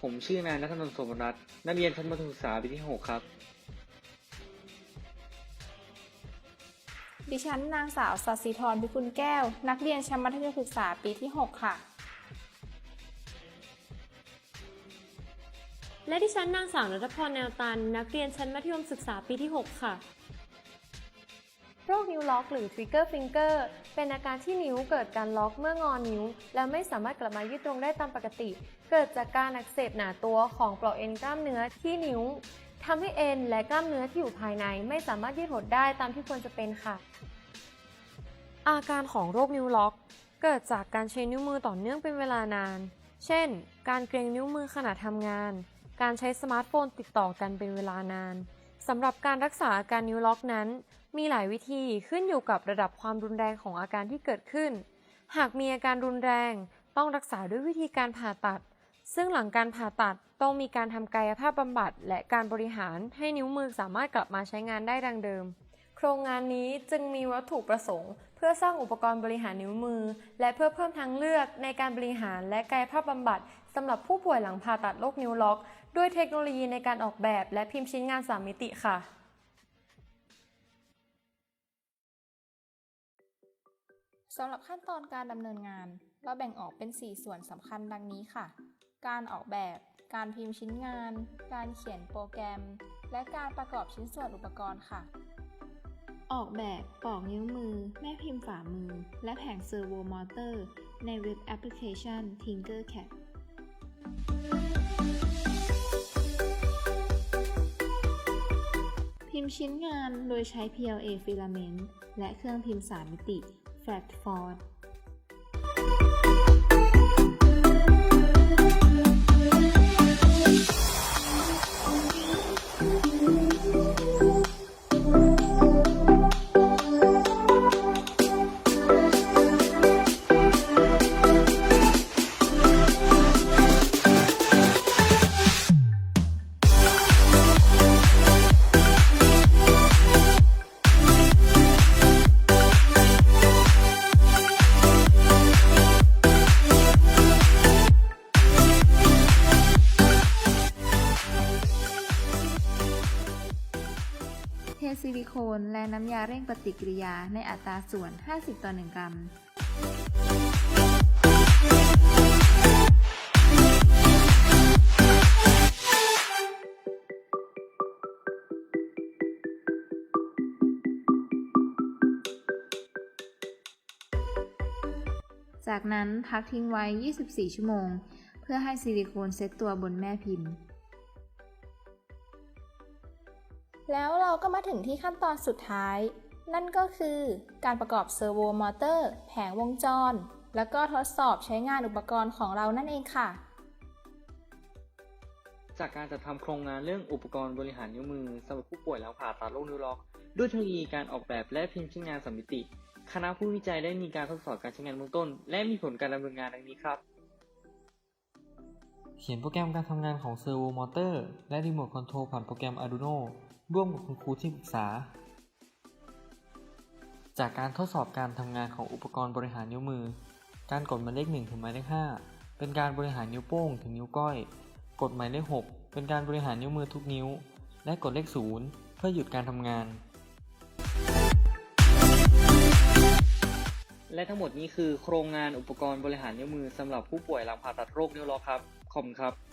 ผมชื่อนายนัทนนท์สมรัตน์นักเรียนชั้นมัธยมศึกษาปีที่ 6 ครับ ดิฉันนางสาวสัสิธรพิกุลแก้ว นักเรียนชั้นมัธยมศึกษาปีที่ 6 ค่ะ และดิฉันนางสาวนัทพรแนวตัน นักเรียนชั้นมัธยมศึกษาปีที่ 6 ค่ะ โรคนิ้วล็อกหรือ trigger finger เป็นอาการที่นิ้วเกิดการล็อกเมื่องอนิ้ว และไม่สามารถกลับมายืดตรงได้ตามปกติ เกิดจากการอักเสบหนาตัวของเปราะเอ็นกล้ามเนื้อที่นิ้วทำให้เอ็นและกล้ามเนื้อที่อยู่ภายในไม่สามารถยืดหดได้ตามที่ควรจะเป็นค่ะ อาการของโรคนิ้วล็อก เกิดจากการใช้นิ้วมือต่อเนื่องเป็นเวลานาน เช่น การเกรงนิ้วมือขณะทำงาน การใช้สมาร์ทโฟนติดต่อกันเป็นเวลานาน สำหรับการรักษาอาการนิ้วล็อกนั้น มีหลายวิธีขึ้นอยู่กับระดับความรุนแรงของอาการที่เกิดขึ้น หากมีอาการรุนแรง ต้องรักษาด้วยวิธีการผ่าตัด ซึ่งหลังการผ่าตัดต้องมีการทำกายภาพบำบัด และการบริหารให้นิ้วมือสามารถกลับมาใช้งานได้ดังเดิม โครงงานนี้จึงมีวัตถุประสงค์ เพื่อสร้างอุปกรณ์บริหารนิ้วมือ และเพื่อเพิ่มทางเลือกในการบริหารและกายภาพบำบัด สำหรับผู้ป่วยหลังผ่าตัดโรคนิ้วล็อก ด้วยเทคโนโลยีในการออกแบบและพิมพ์ชิ้นงาน 3 มิติค่ะสำหรับขั้นตอนการดำเนินงาน เราแบ่งออกเป็น 4 ส่วนสำคัญดังนี้ค่ะ การออกแบบ การพิมพ์ชิ้นงาน การเขียนโปรแกรม และการประกอบชิ้นส่วนอุปกรณ์ค่ะ ออกแบบปอกนิ้วมือ แม่พิมพ์ฝ่ามือ และแผงเซอร์โวมอเตอร์ ในเว็บแอปพลิเคชัน Tinkercad พิมพ์ชิ้นงานโดยใช้ PLA filament และเครื่องพิมพ์ 3 มิติ Flatford ซิลิโคน และน้ำยาเร่งปฏิกิริยาในอัตราส่วน 50 ต่อ 1 กรัมจากนั้นพักทิ้งไว้ 24 ชั่วโมง เพื่อให้ซิลิโคนเซตตัวบนแม่พิมพ์ แล้วเราก็มาถึงที่ขั้นตอนสุดท้าย นั่นก็คือการประกอบเซอร์โวมอเตอร์ แผงวงจร แล้วก็ทดสอบใช้งานอุปกรณ์ของเรานั่นเองค่ะ จากการจัดทำโครงงานเรื่องอุปกรณ์บริหารนิ้วมือสำหรับผู้ป่วยหลังผ่าตัดโรคนิ้วล็อก ด้วยเทคโนโลยีการออกแบบและพิมพ์ชิ้นงานสามมิติ คณะผู้วิจัยได้มีการทดสอบการใช้งานเบื้องต้น และมีผลการดำเนินงานดังนี้ครับเขียนโปรแกรมการทำงานของเซอร์โวมอเตอร์และรีโมทคอนโทรลผ่านโปรแกรม Arduino ร่วมกับคุณครูที่ปรึกษา จากการทดสอบการทำงานของอุปกรณ์บริหารนิ้วมือ การกดหมายเลข1ถึงหมายเลข5เป็นการบริหารนิ้วโป้งถึงนิ้วก้อย กดหมายเลข 6 เป็นการบริหารนิ้วมือทุกนิ้ว และกดเลข 0 เพื่อหยุดการทำงาน และทั้งหมดนี้คือโครงงานอุปกรณ์บริหารนิ้วมือสำหรับผู้ป่วยหลังผ่าตัดโรคนิ้วล็อกครับ ขอบคุณครับ